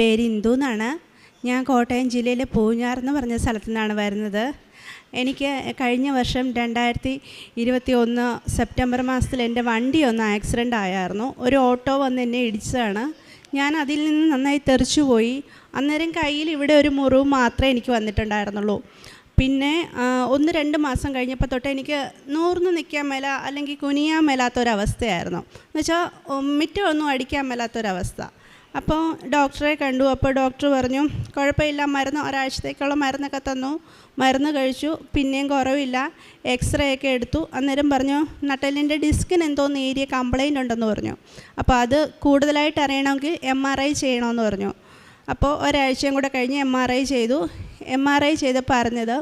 പേര് ഇന്ദു എന്നാണ്. ഞാൻ കോട്ടയം ജില്ലയിലെ പൂഞ്ഞാർ എന്ന് പറഞ്ഞ സ്ഥലത്തു നിന്നാണ് വരുന്നത്. എനിക്ക് കഴിഞ്ഞ വർഷം രണ്ടായിരത്തി ഇരുപത്തി ഒന്ന് സെപ്റ്റംബർ മാസത്തിൽ എന്റെ വണ്ടി ഒന്ന് ആക്സിഡന്റ് ആയായിരുന്നു. ഒരു ഓട്ടോ വന്ന് എന്നെ ഇടിച്ചതാണ്. ഞാൻ അതിൽ നിന്ന് നന്നായി തെറിച്ചു പോയി. അന്നേരം കയ്യിൽ ഇവിടെ ഒരു മുറിവ് മാത്രമേ എനിക്ക് വന്നിട്ടുണ്ടായിരുന്നുള്ളൂ. പിന്നെ ഒന്ന് രണ്ട് മാസം കഴിഞ്ഞപ്പോൾ തൊട്ട് എനിക്ക് നൂർന്ന് നിൽക്കാൻ മേല അല്ലെങ്കിൽ കുനിയാൻ മേലാത്തൊരവസ്ഥയായിരുന്നു എന്നുവെച്ചാൽ മിറ്റമൊന്നും അടിക്കാൻ മേലാത്തൊരവസ്ഥ അപ്പോൾ ഡോക്ടറെ കണ്ടു. അപ്പോൾ ഡോക്ടർ പറഞ്ഞു കുഴപ്പമില്ല മരുന്ന് ഒരാഴ്ചത്തേക്കുള്ള മരുന്നൊക്കെ തന്നു. മരുന്ന് കഴിച്ചു പിന്നെയും കുറവില്ല. എക്സ്റേ ഒക്കെ എടുത്തു. അന്നേരം പറഞ്ഞു നട്ടലിന്റെ ഡിസ്കിന് എന്തോ നേരിയ കംപ്ലൈന്റ് ഉണ്ടെന്ന് പറഞ്ഞു. അപ്പോൾ അത് കൂടുതലായിട്ട് അറിയണമെങ്കിൽ എം ആർ ഐ ചെയ്യണമെന്ന് പറഞ്ഞു. അപ്പോൾ ഒരാഴ്ചയും കൂടെ കഴിഞ്ഞ് എം ആർ ഐ ചെയ്തു. എം ആർ ഐ ചെയ്തപ്പോൾ അറിഞ്ഞത്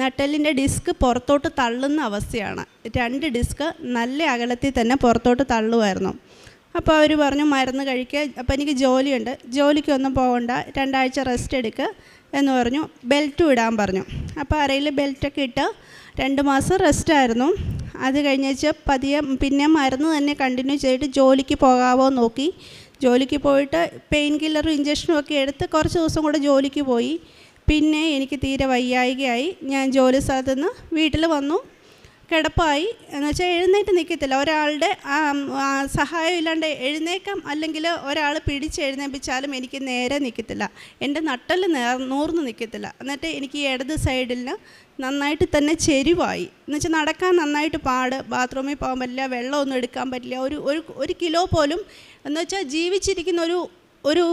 നട്ടലിന്റെ ഡിസ്ക് പുറത്തോട്ട് തള്ളുന്ന അവസ്ഥയാണ്. രണ്ട് ഡിസ്ക് നല്ല അകലത്തിൽ തന്നെ പുറത്തോട്ട് തള്ളുമായിരുന്നു. അപ്പോൾ അവർ പറഞ്ഞു മരുന്ന് കഴിക്കുക അപ്പോൾ എനിക്ക് ജോലിയുണ്ട്. ജോലിക്കൊന്നും പോകണ്ട രണ്ടാഴ്ച റെസ്റ്റ് എടുക്കുക എന്ന് പറഞ്ഞു. ബെൽറ്റ് ഇടാൻ പറഞ്ഞു. അപ്പോൾ അരയിൽ ബെൽറ്റൊക്കെ ഇട്ട് രണ്ട് മാസം റെസ്റ്റ് ആയിരുന്നു. അത് കഴിഞ്ഞേച്ച് പതിയെ പിന്നെ മരുന്ന് തന്നെ കണ്ടിന്യൂ ചെയ്തിട്ട് ജോലിക്ക് പോകാവോ നോക്കി. ജോലിക്ക് പോയിട്ട് പെയിൻ കില്ലറും ഇഞ്ചക്ഷനും ഒക്കെ എടുത്ത് കുറച്ച് ദിവസം കൂടെ ജോലിക്ക് പോയി. പിന്നെ എനിക്ക് തീരെ വയ്യായികയായി. ഞാൻ ജോലി സ്ഥലത്ത് നിന്ന് വീട്ടിൽ വന്നു. കിടപ്പായി. എന്ന് വെച്ചാൽ എഴുന്നേറ്റ് നിൽക്കത്തില്ല ഒരാളുടെ സഹായം ഇല്ലാണ്ട് എഴുന്നേക്കാം അല്ലെങ്കിൽ ഒരാൾ പിടിച്ച് എഴുന്നേൽപ്പിച്ചാലും എനിക്ക് നേരെ നിൽക്കത്തില്ല എന്റെ നട്ടൽ നേർ നൂർന്ന് നിൽക്കത്തില്ല എന്നിട്ട് എനിക്ക് ഇടത് സൈഡിൽ നന്നായിട്ട് തന്നെ ചെരിവായി. എന്ന് വെച്ചാൽ നടക്കാൻ നന്നായിട്ട് പാട്. ബാത്റൂമിൽ പോകാൻ പറ്റില്ല വെള്ളമൊന്നും എടുക്കാൻ പറ്റില്ല. ഒരു ഒരു ഒരു കിലോ പോലും എന്ന് വെച്ചാൽ ജീവിച്ചിരിക്കുന്ന ഒരു ഒരു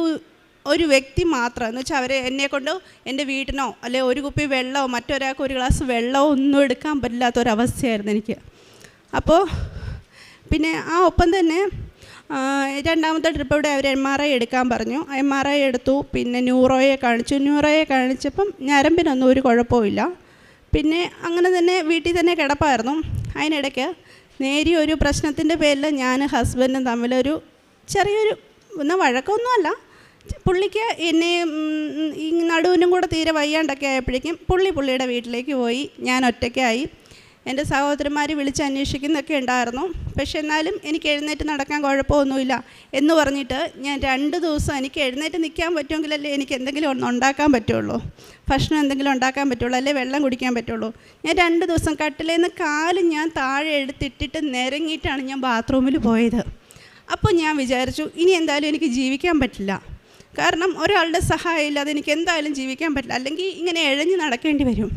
ഒരു വ്യക്തി മാത്രം. എന്ന് വെച്ചാൽ അവർ എന്നെ കൊണ്ട് എന്റെ വീട്ടിനോ അല്ലെ ഒരു കുപ്പി വെള്ളമോ മറ്റൊരാൾക്ക് ഒരു ഗ്ലാസ് വെള്ളമോ ഒന്നും എടുക്കാൻ പറ്റില്ലാത്തൊരവസ്ഥയായിരുന്നു എനിക്ക്. അപ്പോൾ പിന്നെ ആ ഒപ്പം തന്നെ രണ്ടാമത്തെ ട്രിപ്പ് ഇവിടെ അവർ എം ആർ ഐ എടുക്കാൻ പറഞ്ഞു. എം ആർ ഐ എടുത്തു. പിന്നെ ന്യൂറോയെ കാണിച്ചു. ന്യൂറോയെ കാണിച്ചപ്പം ഞരമ്പിനൊന്നും ഒരു കുഴപ്പമില്ല പിന്നെ അങ്ങനെ തന്നെ വീട്ടിൽ തന്നെ കിടപ്പായിരുന്നു. അതിനിടയ്ക്ക് നേരിയ ഒരു പ്രശ്നത്തിന്റെ പേരിൽ ഞാൻ ഹസ്ബൻഡും തമ്മിലൊരു ചെറിയൊരു എന്നാൽ വഴക്കമൊന്നുമല്ല പുള്ളിക്ക് എന്നെ നടുവിനും കൂടെ തീരെ വയ്യാണ്ടൊക്കെ ആയപ്പോഴേക്കും പുള്ളി പുള്ളിയുടെ വീട്ടിലേക്ക് പോയി. ഞാൻ ഒറ്റയ്ക്കായി. എന്റെ സഹോദരന്മാർ വിളിച്ച് അന്വേഷിക്കുന്നൊക്കെ ഉണ്ടായിരുന്നു. പക്ഷെ എന്നാലും എനിക്ക് എഴുന്നേറ്റ് നടക്കാൻ കുഴപ്പമൊന്നുമില്ല എന്ന് പറഞ്ഞിട്ട് ഞാൻ രണ്ട് ദിവസം എനിക്ക് എഴുന്നേറ്റ് നിൽക്കാൻ പറ്റുമെങ്കിലല്ലേ എനിക്ക് എന്തെങ്കിലും ഒന്ന് ഉണ്ടാക്കാൻ പറ്റുള്ളൂ. ഭക്ഷണം എന്തെങ്കിലും ഉണ്ടാക്കാൻ പറ്റുള്ളൂ അല്ലെ വെള്ളം കുടിക്കാൻ പറ്റുള്ളൂ. ഞാൻ രണ്ട് ദിവസം കട്ടിലേന്ന് കാൽ ഞാൻ താഴെ എടുത്തിട്ടിട്ട് നിരങ്ങിയിട്ടാണ് ഞാൻ ബാത്റൂമിൽ പോയത്. അപ്പോൾ ഞാൻ വിചാരിച്ചു ഇനി എന്തായാലും എനിക്ക് ജീവിക്കാൻ പറ്റില്ല. കാരണം ഒരാളുടെ സഹായം ഇല്ലാതെ എനിക്ക് എന്തായാലും ജീവിക്കാൻ പറ്റില്ല. അല്ലെങ്കിൽ ഇങ്ങനെ എഴഞ്ഞ് നടക്കേണ്ടി വരും.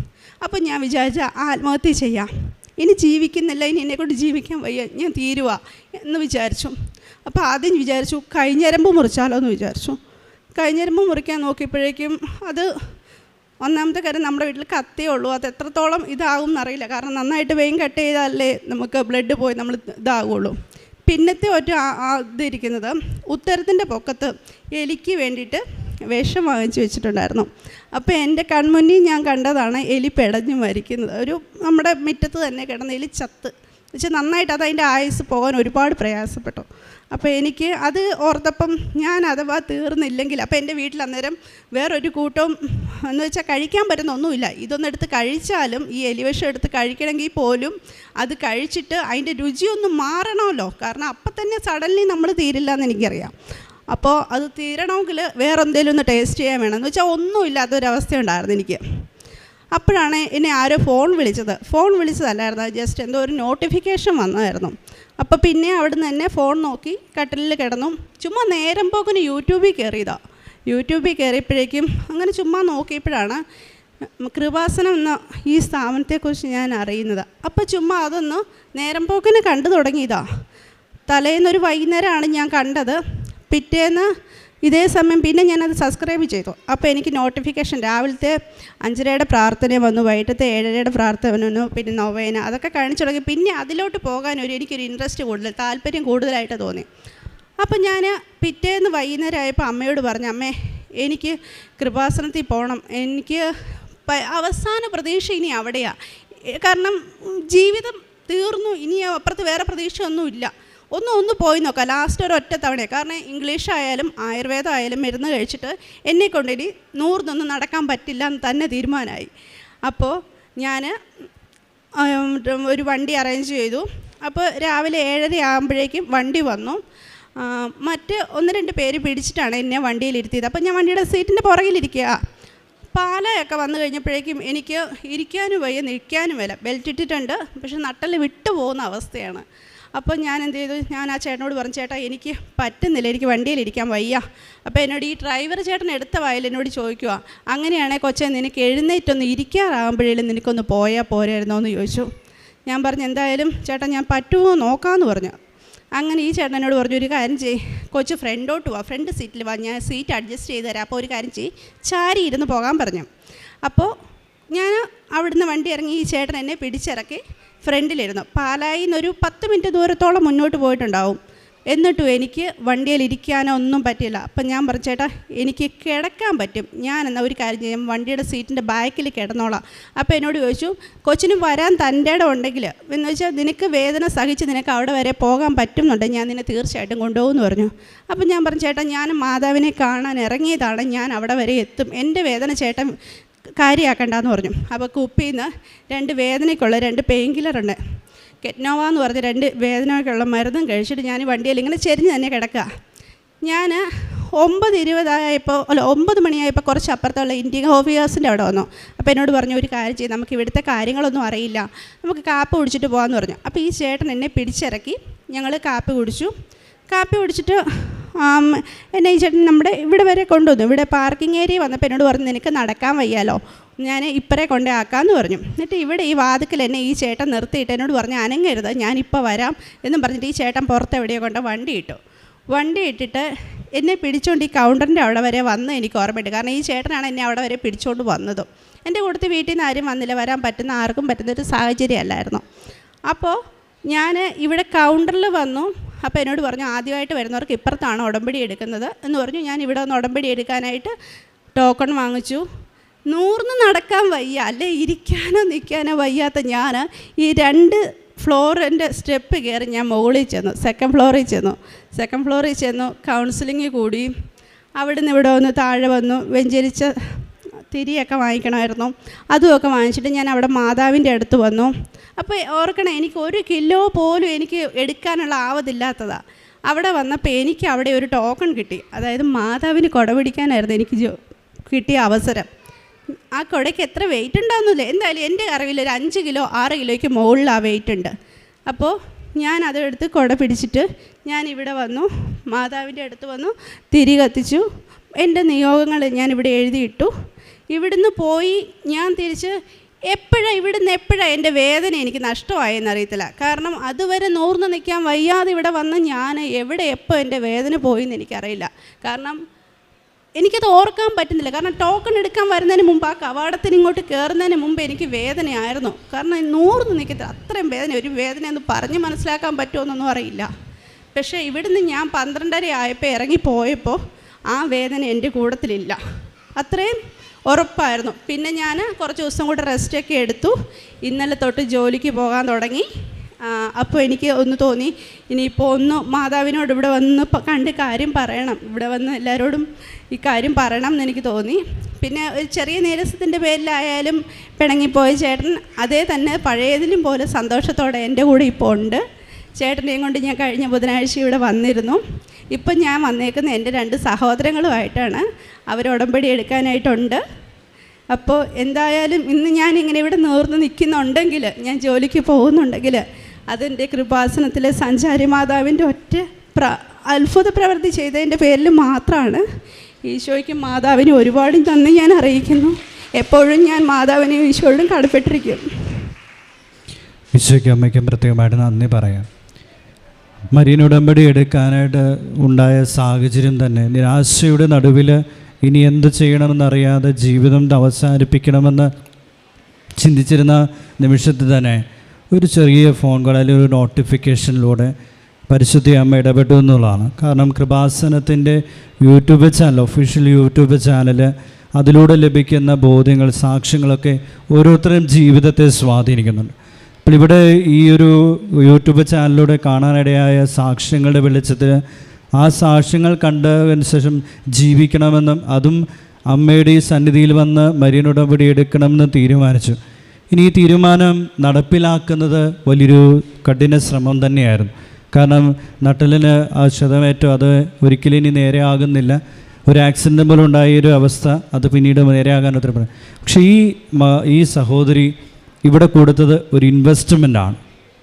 അപ്പോൾ ഞാൻ വിചാരിച്ച ആത്മഹത്യ ചെയ്യാം. ഇനി ജീവിക്കുന്നില്ല ഇനി എന്നെക്കൊണ്ട് ജീവിക്കാൻ വയ്യ ഞാൻ തീരുക എന്ന് വിചാരിച്ചു. അപ്പോൾ ആദ്യം വിചാരിച്ചു കൈഞ്ഞരമ്പ് മുറിച്ചാലോ എന്ന് വിചാരിച്ചു. കൈഞ്ഞരമ്പ് മുറിക്കാൻ നോക്കിയപ്പോഴേക്കും അത് ഒന്നാമത്തെ കാര്യം നമ്മുടെ വീട്ടിൽ കത്തേ ഉള്ളൂ. അത് എത്രത്തോളം ഇതാകും എന്നറിയില്ല കാരണം നന്നായിട്ട് വെയിൻ കട്ട് ചെയ്താലേ നമുക്ക് ബ്ലഡ് പോയി നമ്മൾ ഇതാകുള്ളൂ പിന്നത്തെ ഒരു ഇതിരിക്കുന്നത് ഉത്തരത്തിന്റെ പൊക്കത്ത് എലിക്ക് വേണ്ടിയിട്ട് വിഷം വാങ്ങിച്ചു വെച്ചിട്ടുണ്ടായിരുന്നു. അപ്പോൾ എന്റെ കൺമുന്നിൽ ഞാൻ കണ്ടതാണ് എലി പെടഞ്ഞു മരിക്കുന്നത്. ഒരു നമ്മുടെ മുറ്റത്ത് തന്നെ കിടന്ന എലി ചത്ത്. വെച്ചാൽ നന്നായിട്ട് അത് അതിന്റെ ആയുസ് പോകാൻ ഒരുപാട് പ്രയാസപ്പെട്ടു. അപ്പോൾ എനിക്ക് അത് ഓർത്തപ്പം ഞാൻ അഥവാ തീർന്നില്ലെങ്കിൽ അപ്പോൾ എന്റെ വീട്ടിൽ അന്നേരം വേറൊരു കൂട്ടവും എന്ന് വെച്ചാൽ കഴിക്കാൻ പറ്റുന്ന ഒന്നുമില്ല. ഇതൊന്നും എടുത്ത് കഴിച്ചാലും ഈ എലിവേഷൻ എടുത്ത് കഴിക്കണമെങ്കിൽ പോലും അത് കഴിച്ചിട്ട് അതിന്റെ രുചിയൊന്നും മാറണമല്ലോ. കാരണം അപ്പം തന്നെ സഡൻലി നമ്മൾ തീരില്ല എന്ന് എനിക്കറിയാം. അപ്പോൾ അത് തീരണമെങ്കിൽ വേറെ എന്തെങ്കിലും ഒന്ന് ടേസ്റ്റ് ചെയ്യാൻ വേണം. എന്ന് വെച്ചാൽ ഒന്നുമില്ലാത്തൊരവസ്ഥ ഉണ്ടായിരുന്നു എനിക്ക്. അപ്പോഴാണ് എന്നെ ആരോ ഫോൺ വിളിച്ചത്. ഫോൺ വിളിച്ചതല്ലായിരുന്നു. ജസ്റ്റ് എന്തോ ഒരു നോട്ടിഫിക്കേഷൻ വന്നതായിരുന്നു അപ്പോൾ പിന്നെ അവിടുന്ന് തന്നെ ഫോൺ നോക്കി കട്ടിലിൽ കിടന്നു. ചുമ്മാ നേരം പോക്കിന് യൂട്യൂബിൽ കയറിയതാണ് യൂട്യൂബിൽ കയറിയപ്പോഴേക്കും അങ്ങനെ ചുമ്മാ നോക്കിയപ്പോഴാണ് കൃപാസനം എന്ന ഈ സ്ഥാപനത്തെക്കുറിച്ച് ഞാൻ അറിയുന്നത്. അപ്പോൾ ചുമ്മാ അതൊന്ന് നേരം പോക്കിന് കണ്ടു തുടങ്ങിയതാണ് തലേന്നൊരു വൈകുന്നേരമാണ് ഞാൻ കണ്ടത്. പിറ്റേന്ന് ഇതേ സമയം പിന്നെ ഞാനത് സബ്സ്ക്രൈബ് ചെയ്തു. അപ്പോൾ എനിക്ക് നോട്ടിഫിക്കേഷൻ രാവിലത്തെ അഞ്ചരയുടെ പ്രാർത്ഥന വന്നു വൈകിട്ടത്തെ ഏഴരയുടെ പ്രാർത്ഥന വന്നു പിന്നെ നൊവേന അതൊക്കെ കാണിച്ചു തുടങ്ങി. പിന്നെ അതിലോട്ട് പോകാനൊരു എനിക്കൊരു ഇൻട്രസ്റ്റ് കൂടുതൽ താല്പര്യം കൂടുതലായിട്ട് തോന്നി. അപ്പോൾ ഞാൻ പിറ്റേന്ന് വൈകുന്നേരം ആയപ്പോൾ അമ്മയോട് പറഞ്ഞു അമ്മേ എനിക്ക് കൃപാസനത്തിൽ പോകണം എനിക്ക് അവസാന പ്രതീക്ഷ ഇനി അവിടെയാണ് കാരണം ജീവിതം തീർന്നു. ഇനി അപ്പുറത്ത് വേറെ പ്രതീക്ഷയൊന്നുമില്ല. ഒന്ന് ഒന്ന് പോയി നോക്കാം. ലാസ്റ്റ് ഒരു ഒറ്റ തവണ കാരണം ഇംഗ്ലീഷ് ആയാലും ആയുർവേദം ആയാലും മരുന്ന് കഴിച്ചിട്ട് എന്നെ കൊണ്ടിനി നൂറിനൊന്നും നടക്കാൻ പറ്റില്ല എന്ന് തന്നെ തീരുമാനമായി അപ്പോൾ ഞാൻ ഒരു വണ്ടി അറേഞ്ച് ചെയ്തു. അപ്പോൾ രാവിലെ ഏഴര ആകുമ്പോഴേക്കും വണ്ടി വന്നു. മറ്റ് ഒന്ന് രണ്ട് പേര് പിടിച്ചിട്ടാണ് എന്നെ വണ്ടിയിലിരുത്തിയത് അപ്പോൾ ഞാൻ വണ്ടിയുടെ സീറ്റിന്റെ പുറകിലിരിക്കുക പാലയൊക്കെ വന്നു കഴിഞ്ഞപ്പോഴേക്കും എനിക്ക് ഇരിക്കാനും വയ്യ നിൽക്കാനും വരാം ബെൽറ്റ് ഇട്ടിട്ടുണ്ട്. പക്ഷെ നട്ടൽ വിട്ടു പോകുന്ന അവസ്ഥയാണ്. അപ്പോൾ ഞാൻ എന്ത് ചെയ്തു? ഞാൻ ആ ചേട്ടനോട് പറഞ്ഞു ചേട്ടാ എനിക്ക് പറ്റുന്നില്ല എനിക്ക് വണ്ടിയിലിരിക്കാൻ വയ്യ. അപ്പോൾ എന്നോട് ഈ ഡ്രൈവർ ചേട്ടൻ എടുത്ത വായിൽ എന്നോട് ചോദിക്കുക അങ്ങനെയാണെങ്കിൽ കൊച്ചെ നിനക്ക് എഴുന്നേറ്റൊന്ന് ഇരിക്കാറാകുമ്പോഴേലും നിനക്കൊന്ന് പോയാൽ പോരായിരുന്നോ എന്ന് ചോദിച്ചു. ഞാൻ പറഞ്ഞു എന്തായാലും ചേട്ടാ ഞാൻ പറ്റുമോ നോക്കാമെന്ന് പറഞ്ഞു. അങ്ങനെ ഈ ചേട്ടൻ എന്നോട് പറഞ്ഞു ഒരു കാര്യം ചെയ്യ് കൊച്ചു ഫ്രണ്ടോട്ട് പോവാം ഫ്രണ്ട് സീറ്റിൽ വാ ഞാൻ സീറ്റ് അഡ്ജസ്റ്റ് ചെയ്ത് തരാം. അപ്പോൾ ഒരു കാര്യം ചെയ്യ് ചാരി ഇരുന്ന് പോകാൻ പറഞ്ഞു. അപ്പോൾ ഞാൻ അവിടുന്ന് വണ്ടി ഇറങ്ങി ഈ ചേട്ടൻ എന്നെ പിടിച്ചിറക്കി ഫ്രണ്ടിലിരുന്നു. പാലായിൽ ഒരു പത്ത് മിനിറ്റ് ദൂരത്തോളം മുന്നോട്ട് പോയിട്ടുണ്ടാവും. എന്നിട്ടും എനിക്ക് വണ്ടിയിൽ ഇരിക്കാനോ ഒന്നും പറ്റില്ല അപ്പം ഞാൻ പറഞ്ഞു ചേട്ടാ എനിക്ക് കിടക്കാൻ പറ്റും. ഞാൻ എന്നാൽ ഒരു കാര്യം ചെയ്യാം. വണ്ടിയുടെ സീറ്റിന്റെ ബാക്കിൽ കിടന്നോളാം. അപ്പോൾ എന്നോട് ചോദിച്ചു കൊച്ചിന് വരാൻ തന്റെ ഇടം ഉണ്ടെങ്കിൽ എന്ന് വെച്ചാൽ നിനക്ക് വേദന സഹിച്ച് നിനക്ക് അവിടെ വരെ പോകാൻ പറ്റുന്നുണ്ടെങ്കിൽ ഞാൻ നിന്നെ തീർച്ചയായിട്ടും കൊണ്ടുപോകുമെന്ന് പറഞ്ഞു. അപ്പം ഞാൻ പറഞ്ഞു ചേട്ടാ ഞാൻ മാതാവിനെ കാണാൻ ഇറങ്ങിയതാണ്. ഞാൻ അവിടെ വരെ എത്തും. എന്റെ വേദന ചേട്ടൻ കാര്യമാക്കണ്ടെന്ന് പറഞ്ഞു. അപ്പോൾ കുപ്പിയിൽ നിന്ന് രണ്ട് വേദനയ്ക്കുള്ള രണ്ട് പെയിൻ കില്ലറുണ്ട് കെറ്റ്നോവ എന്ന് പറഞ്ഞ രണ്ട് വേദനയ്ക്കുള്ള മരുന്നും കഴിച്ചിട്ട് ഞാൻ വണ്ടിയിൽ ഇങ്ങനെ ചെരിഞ്ഞ് തന്നെ കിടക്കുക ഞാൻ ഒമ്പത് ഇരുപതായപ്പോൾ അല്ല ഒമ്പത് മണിയായപ്പോൾ കുറച്ച് അപ്പുറത്തുള്ള ഇന്ത്യൻ ഓഫീസേഴ്സിന്റെ അവിടെ വന്നു. അപ്പോൾ എന്നോട് പറഞ്ഞു ഒരു കാര്യം ചെയ്യും നമുക്ക് ഇവിടുത്തെ കാര്യങ്ങളൊന്നും അറിയില്ല. നമുക്ക് കാപ്പ് കുടിച്ചിട്ട് പോകാമെന്ന് പറഞ്ഞു. അപ്പോൾ ഈ ചേട്ടൻ എന്നെ പിടിച്ചിറക്കി. ഞങ്ങൾ കാപ്പി കുടിച്ചു. കാപ്പി കുടിച്ചിട്ട് എന്നെ ചേട്ടൻ നമ്മുടെ ഇവിടെ വരെ കൊണ്ടുവന്നു. ഇവിടെ പാർക്കിംഗ് ഏരിയ വന്നപ്പോൾ എന്നോട് പറഞ്ഞു നിനക്ക് നടക്കാൻ വയ്യാലോ? ഞാൻ ഇപ്പറേ കൊണ്ടേ ആക്കാമെന്ന് പറഞ്ഞു. എന്നിട്ട് ഇവിടെ ഈ വാതിക്കൽ എന്നെ ഈ ചേട്ടൻ നിർത്തിയിട്ട് എന്നോട് പറഞ്ഞു അനങ്ങരുത് ഞാനിപ്പോൾ വരാം എന്നും പറഞ്ഞിട്ട് ഈ ചേട്ടൻ പുറത്ത് എവിടെയോ കൊണ്ട് വണ്ടി ഇട്ടു. വണ്ടി ഇട്ടിട്ട് എന്നെ പിടിച്ചുകൊണ്ട് ഈ കൗണ്ടറിന്റെ അവിടെ വരെ വന്ന് എനിക്ക് ഓർമ്മയുണ്ട്. കാരണം ഈ ചേട്ടനാണ് എന്നെ അവിടെ വരെ പിടിച്ചുകൊണ്ട് വന്നതും. എന്റെ കൂട്ടത്തിൽ വീട്ടിൽ നിന്ന് ആരും വന്നില്ല. വരാൻ പറ്റുന്ന ആർക്കും പറ്റുന്ന ഒരു സാഹചര്യമല്ലായിരുന്നു. അപ്പോൾ ഞാൻ ഇവിടെ കൗണ്ടറിൽ വന്നു. അപ്പോൾ എന്നോട് പറഞ്ഞു ആദ്യമായിട്ട് വരുന്നവർക്ക് ഇപ്പുറത്താണ് ഉടമ്പടി എടുക്കുന്നത്. എന്ന് പറഞ്ഞു ഞാൻ ഇവിടെ നിന്ന് ഉടമ്പടി എടുക്കാനായിട്ട് ടോക്കൺ വാങ്ങിച്ചു. നൂറിന് നടക്കാൻ വയ്യ അല്ലെ ഇരിക്കാനോ നിൽക്കാനോ വയ്യാത്ത ഞാൻ ഈ രണ്ട് ഫ്ലോറിന്റെ സ്റ്റെപ്പ് കയറി ഞാൻ മുകളിൽ ചെന്നു സെക്കൻഡ് ഫ്ലോറിൽ ചെന്നു. സെക്കൻഡ് ഫ്ലോറിൽ ചെന്നു കൗൺസിലിംഗ് കൂടി. അവിടുന്ന് ഇവിടെ വന്ന് താഴെ വന്നു വെഞ്ചരിച്ച തിരിയൊക്കെ വാങ്ങിക്കണമായിരുന്നു. അതുമൊക്കെ വാങ്ങിച്ചിട്ട് ഞാൻ അവിടെ മാതാവിന്റെ അടുത്ത് വന്നു. അപ്പോൾ ഓർക്കണേ എനിക്ക് ഒരു കിലോ പോലും എനിക്ക് എടുക്കാനുള്ള ആവതില്ലാത്തതാണ് അവിടെ വന്നപ്പോൾ എനിക്ക് അവിടെ ഒരു ടോക്കൺ കിട്ടി. അതായത് മാതാവിന് കുടപിടിക്കാനായിരുന്നു എനിക്ക് ജോ കിട്ടിയ അവസരം. ആ കുടയ്ക്ക് എത്ര വെയിറ്റ് ഉണ്ടാകുന്നില്ല എന്തായാലും എന്റെ അറിവിൽ ഒരു അഞ്ച് കിലോ ആറ് കിലോയ്ക്ക് മുകളിൽ ആ വെയിറ്റ് ഉണ്ട്. അപ്പോൾ ഞാൻ അതെടുത്ത് കുട പിടിച്ചിട്ട് ഞാൻ ഇവിടെ വന്നു. മാതാവിന്റെ അടുത്ത് വന്നു. തിരി കത്തിച്ചു. എന്റെ നിയോഗങ്ങൾ ഞാൻ ഇവിടെ എഴുതിയിട്ടു. ഇവിടുന്ന് പോയി ഞാൻ തിരിച്ച് എപ്പോഴാണ് ഇവിടുന്ന് എപ്പോഴാണ് എന്റെ വേദന എനിക്ക് നഷ്ടമായെന്ന് അറിയത്തില്ല കാരണം അതുവരെ നൂർന്ന് നിൽക്കാൻ വയ്യാതെ ഇവിടെ വന്ന് ഞാൻ എവിടെ എപ്പോൾ എന്റെ വേദന പോയെന്ന് എനിക്കറിയില്ല. കാരണം എനിക്കത് ഓർക്കാൻ പറ്റുന്നില്ല. കാരണം ടോക്കൺ എടുക്കാൻ വരുന്നതിന് മുമ്പ് ആ കവാടത്തിന് ഇങ്ങോട്ട് കയറുന്നതിന് മുമ്പ് എനിക്ക് വേദനയായിരുന്നു. കാരണം നൂർന്ന് നിൽക്കത്തില്ല. അത്രയും വേദന ഒരു വേദന ഒന്ന് പറഞ്ഞ് മനസ്സിലാക്കാൻ പറ്റുമെന്നൊന്നും അറിയില്ല. പക്ഷേ ഇവിടുന്ന് ഞാൻ പന്ത്രണ്ടര ആയപ്പോൾ ഇറങ്ങിപ്പോയപ്പോൾ ആ വേദന എന്റെ കൂടത്തിലില്ല. അത്രയും ഉറപ്പായിരുന്നു. പിന്നെ ഞാൻ കുറച്ച് ദിവസം കൂടെ റെസ്റ്റൊക്കെ എടുത്തു. ഇന്നലെ തൊട്ട് ജോലിക്ക് പോകാൻ തുടങ്ങി. അപ്പോൾ എനിക്ക് ഒന്ന് തോന്നി ഇനിയിപ്പോൾ ഒന്ന് മാതാവിനോട് ഇവിടെ വന്ന് കണ്ട് കാര്യം പറയണം. ഇവിടെ വന്ന് എല്ലാവരോടും ഈ കാര്യം പറയണം എന്ന് എനിക്ക് തോന്നി. പിന്നെ ഒരു ചെറിയ നീരസത്തിന്റെ പേരിലായാലും പിണങ്ങിപ്പോയ ചേട്ടൻ അതേ തന്നെ പഴയതിലും പോലെ സന്തോഷത്തോടെ എന്റെ കൂടെ ഇപ്പോൾ ഉണ്ട്. ചേട്ടനെയും കൊണ്ട് ഞാൻ കഴിഞ്ഞ ബുധനാഴ്ച ഇവിടെ വന്നിരുന്നു. ഇപ്പം ഞാൻ വന്നേക്കുന്ന എന്റെ രണ്ട് സഹോദരങ്ങളുമായിട്ടാണ് അവർ ഉടമ്പടി എടുക്കാനായിട്ടുണ്ട്. അപ്പോൾ എന്തായാലും ഇന്ന് ഞാൻ ഇങ്ങനെ ഇവിടെ നേർന്ന് നിൽക്കുന്നുണ്ടെങ്കിൽ ഞാൻ ജോലിക്ക് പോകുന്നുണ്ടെങ്കിൽ അതെന്റെ കൃപാസനത്തിലെ സഞ്ചാരി മാതാവിന്റെ ഒറ്റ പ്ര അത്ഭുത പ്രവൃത്തി ചെയ്തതിന്റെ പേരിൽ മാത്രമാണ് ഈശോയ്ക്കും മാതാവിനും ഒരുപാട് നന്ദി ഞാൻ അറിയിക്കുന്നു. എപ്പോഴും ഞാൻ മാതാവിനെയും ഈശോയോടും കടപ്പെട്ടിരിക്കും. ഈശോയ്ക്കും അമ്മയ്ക്കും പ്രത്യേകമായിട്ട് നന്ദി പറയാം. മരീൻ ഉടമ്പടി എടുക്കാനായിട്ട് ഉണ്ടായ സാഹചര്യം തന്നെ. നിരാശയുടെ നടുവിൽ ഇനി എന്ത് ചെയ്യണമെന്നറിയാതെ ജീവിതം അവസാനിപ്പിക്കണമെന്ന് ചിന്തിച്ചിരുന്ന നിമിഷത്തിൽ തന്നെ ഒരു ചെറിയ ഫോൺ കോൾ അല്ലെങ്കിൽ ഒരു നോട്ടിഫിക്കേഷനിലൂടെ പരിശുദ്ധി അമ്മ ഇടപെട്ടു എന്നുള്ളതാണ്. കാരണം കൃപാസനത്തിന്റെ YouTube channel official YouTube channel അതിലൂടെ ലഭിക്കുന്ന ബോധ്യങ്ങൾ സാക്ഷ്യങ്ങളൊക്കെ ഓരോരുത്തരും ജീവിതത്തെ സ്വാധീനിക്കുന്നുണ്ട്. അപ്പോൾ ഇവിടെ ഈ ഒരു യൂട്യൂബ് ചാനലിലൂടെ കാണാനിടയായ സാക്ഷ്യങ്ങളുടെ വെളിച്ചത്തിൽ ആ സാക്ഷ്യങ്ങൾ കണ്ടതിന് ശേഷം ജീവിക്കണമെന്നും അതും അമ്മയുടെ ഈ സന്നിധിയിൽ വന്ന് മരിയനുടമ്പടി എടുക്കണമെന്ന് തീരുമാനിച്ചു. ഇനി ഈ തീരുമാനം നടപ്പിലാക്കുന്നത് വലിയൊരു കഠിന ശ്രമം തന്നെയായിരുന്നു. കാരണം നട്ടലിന് ആ ക്ഷതമേറ്റോ അത് ഒരിക്കലും ഇനി നേരെ ആകുന്നില്ല. ഒരു ആക്സിഡന്റ് പോലും ഉണ്ടായ ഒരു അവസ്ഥ അത് പിന്നീട് നേരെയാകാൻ ഉത്തരപ്പെടും പക്ഷേ ഈ ഈ സഹോദരി ഇവിടെ കൊടുത്തത് ഒരു ഇൻവെസ്റ്റ്മെന്റ് ആണ്.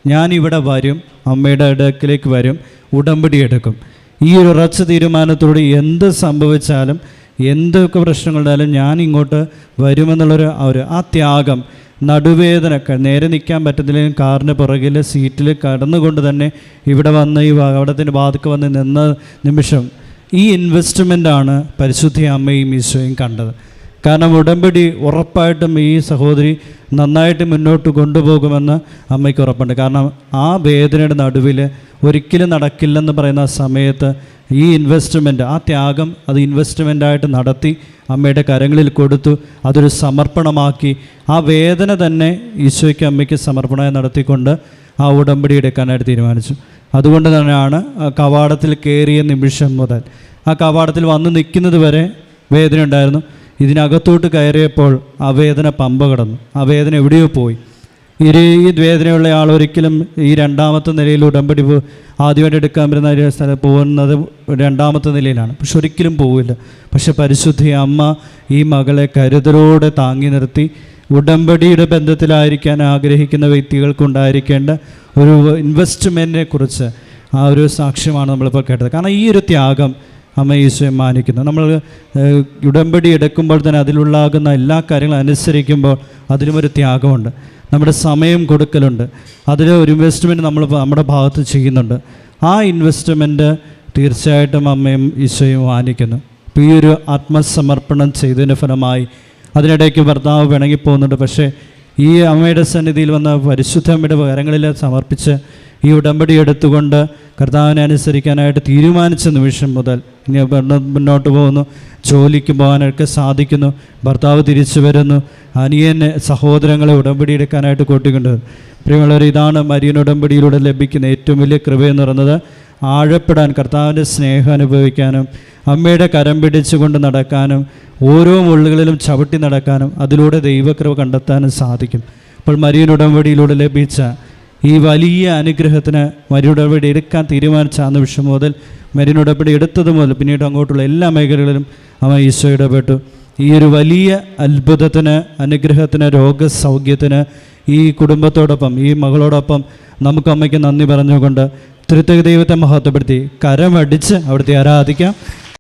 ഞാൻ ഇവിടെ വരും അമ്മയുടെ അടുക്കിലേക്ക് വരും ഉടമ്പടി എടുക്കും. ഈ ഒരു ഉറച്ച തീരുമാനത്തോട് എന്ത് സംഭവിച്ചാലും എന്തൊക്കെ പ്രശ്നങ്ങളുണ്ടായാലും ഞാൻ ഇങ്ങോട്ട് വരുമെന്നുള്ളൊരു ഒരു ആ ത്യാഗം നടുവേദന നേരെ നിൽക്കാൻ പറ്റത്തില്ലെങ്കിൽ കാറിന്റെ പുറകിൽ സീറ്റിൽ കടന്നുകൊണ്ട് തന്നെ ഇവിടെ വന്ന് ഈ അവിടത്തിന്റെ ബാധക്ക് വന്ന് നിന്ന നിമിഷം ഈ ഇൻവെസ്റ്റ്മെന്റാണ് പരിശുദ്ധി അമ്മയും ഈശോയും കണ്ടത്. കാരണം ഉടമ്പടി ഉറപ്പായിട്ടും ഈ സഹോദരി നന്നായിട്ട് മുന്നോട്ട് കൊണ്ടുപോകുമെന്ന് അമ്മയ്ക്ക് ഉറപ്പുണ്ട്. കാരണം ആ വേദനയുടെ നടുവിൽ ഒരിക്കലും നടക്കില്ലെന്ന് പറയുന്ന സമയത്ത് ഈ ഇൻവെസ്റ്റ്മെന്റ് ആ ത്യാഗം അത് ഇൻവെസ്റ്റ്മെന്റായിട്ട് നടത്തി അമ്മയുടെ കരങ്ങളിൽ കൊടുത്തു അതൊരു സമർപ്പണമാക്കി ആ വേദന തന്നെ ഈശോയ്ക്ക് അമ്മയ്ക്ക് സമർപ്പണമായി നടത്തിക്കൊണ്ട് ആ ഉടമ്പടി എടുക്കാനായിട്ട് തീരുമാനിച്ചു. അതുകൊണ്ട് തന്നെയാണ് കവാടത്തിൽ കയറിയ നിമിഷം മുതൽ ആ കവാടത്തിൽ വന്ന് നിൽക്കുന്നത് വരെ വേദന ഉണ്ടായിരുന്നു. ഇതിനകത്തോട്ട് കയറിയപ്പോൾ ആ വേദന പമ്പ കടന്നു. ആ വേദന എവിടെയോ പോയി. ഒരു- ഈ വേദനയുള്ള ആൾ ഒരിക്കലും ഈ രണ്ടാമത്തെ നിലയിൽ ഉടമ്പടി ആദ്യമായിട്ട് എടുക്കാൻ ഒരു സ്ഥലം പോകുന്നത് രണ്ടാമത്തെ നിലയിലാണ്. പക്ഷെ ഒരിക്കലും പോവില്ല. പക്ഷെ പരിശുദ്ധ അമ്മ ഈ മകളെ കരുതലോടെ താങ്ങി നിർത്തി. ഉടമ്പടിയുടെ ബന്ധത്തിലായിരിക്കാൻ ആഗ്രഹിക്കുന്ന വ്യക്തികൾക്കുണ്ടായിരിക്കേണ്ട ഒരു ഇൻവെസ്റ്റ്മെന്റിനെ കുറിച്ച് ആ ഒരു സാക്ഷ്യമാണ് നമ്മളിപ്പോൾ കേട്ടത്. കാരണം ഈ ഒരു ത്യാഗം അമ്മ ഈശോയെ മാനിക്കുന്നു. നമ്മൾ ഉടമ്പടി എടുക്കുമ്പോൾ തന്നെ അതിലുള്ളാകുന്ന എല്ലാ കാര്യങ്ങളും അനുസരിക്കുമ്പോൾ അതിലുമൊരു ത്യാഗമുണ്ട്. നമ്മുടെ സമയം കൊടുക്കലുണ്ട്. അതിൽ ഒരു ഇൻവെസ്റ്റ്മെന്റ് നമ്മൾ നമ്മുടെ ഭാഗത്ത് ചെയ്യുന്നുണ്ട്. ആ ഇൻവെസ്റ്റ്മെന്റ് തീർച്ചയായിട്ടും അമ്മയും ഈശോയും മാനിക്കുന്നു. അപ്പോൾ ഈ ഒരു ആത്മസമർപ്പണം ചെയ്തതിന്റെ ഫലമായി അതിനിടയ്ക്ക് ഭർത്താവ് പിണങ്ങിപ്പോകുന്നുണ്ട് പക്ഷേ ഈ അമ്മയുടെ സന്നിധിയിൽ വന്ന പരിശുദ്ധ അമ്മയുടെ കരങ്ങളിൽ സമർപ്പിച്ച് ഈ ഉടമ്പടി എടുത്തുകൊണ്ട് കർത്താവിനെ അനുസരിക്കാനായിട്ട് തീരുമാനിച്ച നിമിഷം മുതൽ ഇനി മുന്നോ- മുന്നോട്ട് പോകുന്നു. ജോലിക്ക് പോകാനൊക്കെ സാധിക്കുന്നു. ഭർത്താവ് തിരിച്ചു വരുന്നു. അനിയനെ സഹോദരങ്ങളെ ഉടമ്പടി എടുക്കാനായിട്ട് കൂട്ടിക്കൊണ്ട്. പ്രിയമുള്ളവർ ഇതാണ് മരിയൻ ഉടമ്പടിയിലൂടെ ലഭിക്കുന്ന ഏറ്റവും വലിയ കൃപയെന്ന് പറയുന്നത്. ആഴപ്പെടാൻ കർത്താവിന്റെ സ്നേഹം അനുഭവിക്കാനും അമ്മയുടെ കരം പിടിച്ചുകൊണ്ട് നടക്കാനും ഓരോ മുള്ളുകളിലും ചവിട്ടി നടക്കാനും അതിലൂടെ ദൈവകൃപ കണ്ടെത്താനും സാധിക്കും. അപ്പോൾ മരിയൻ ഉടമ്പടിയിലൂടെ ലഭിച്ച ഈ വലിയ അനുഗ്രഹത്തിന് മരിയൻ ഉടമ്പടി എടുക്കാൻ തീരുമാനിച്ച ആ നിമിഷം മുതൽ മരിയൻ ഉടമ്പടി എടുത്തത് മുതൽ പിന്നീട് അങ്ങോട്ടുള്ള എല്ലാ മേഖലകളിലും അവൻ ഈശോ ഇടപെട്ടു. ഈ ഒരു വലിയ അത്ഭുതത്തിന് അനുഗ്രഹത്തിന് രോഗസൗഖ്യത്തിന് ഈ കുടുംബത്തോടൊപ്പം ഈ മകളോടൊപ്പം നമുക്ക് അമ്മയ്ക്ക് നന്ദി പറഞ്ഞുകൊണ്ട് തൃത്വ ദൈവത്തെ മഹത്വപ്പെടുത്തി കരമടിച്ച് അവിടുത്തെ ആരാധിക്കാം.